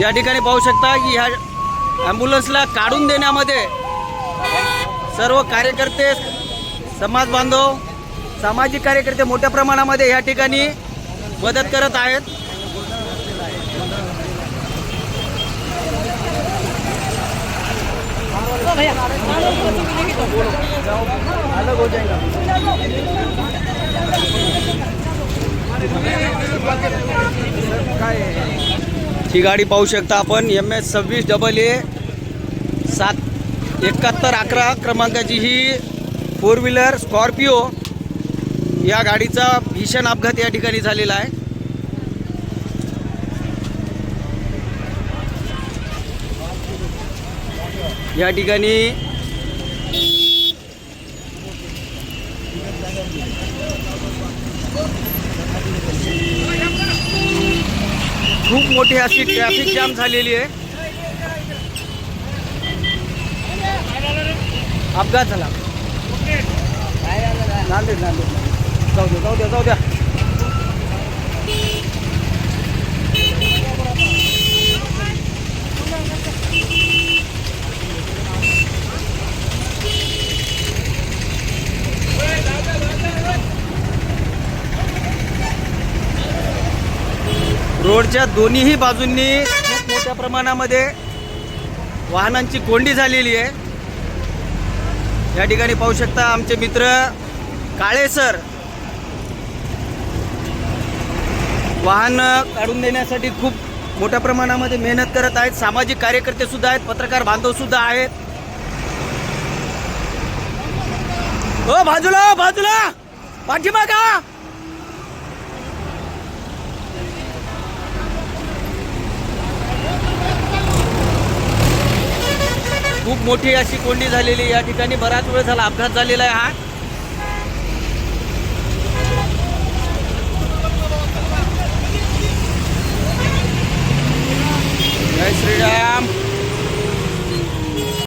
या ठिकाणी पाहू शकता की ह्या ॲम्ब्युलन्सला काढून देण्यामध्ये सर्व कार्यकर्ते समाज बांधव सामाजिक कार्यकर्ते मोठ्या प्रमाणामध्ये या ठिकाणी मदत करत आहेत. ही गाडी पाहू शकता आपण. एम एस सव्वीस डबल ए सात एकाहत्तर अकरा क्रमांकाची ही फोर व्हीलर स्कॉर्पिओ या गाडीचा भीषण अपघात या ठिकाणी झालेला आहे. या ठिकाणी खूप मोठी अशी ट्रॅफिक जाम झालेली आहे. अपघात झाला. नांदेड नांदेड जाऊ द्या जाऊ द्या जाऊ द्या. रोडच्या दोन्हीही बाजूंनी खूप मोठ्या प्रमाणामध्ये वाहनांची कोंडी झालेली आहे. या ठिकाणी पाहू शकता आमचे मित्र काळे सर. वाहन काढून देण्यासाठी खूप मोठ्या प्रमाणामध्ये मेहनत करत आहेत. सामाजिक कार्यकर्ते सुद्धा आहेत पत्रकार बांधव सुद्धा आहेत. हो बाजूला बाजूला! पाठीमागा खूप मोठी अशी कोंडी झालेली या ठिकाणी बराच वेळ झाला अपघात झालेला आहे हा.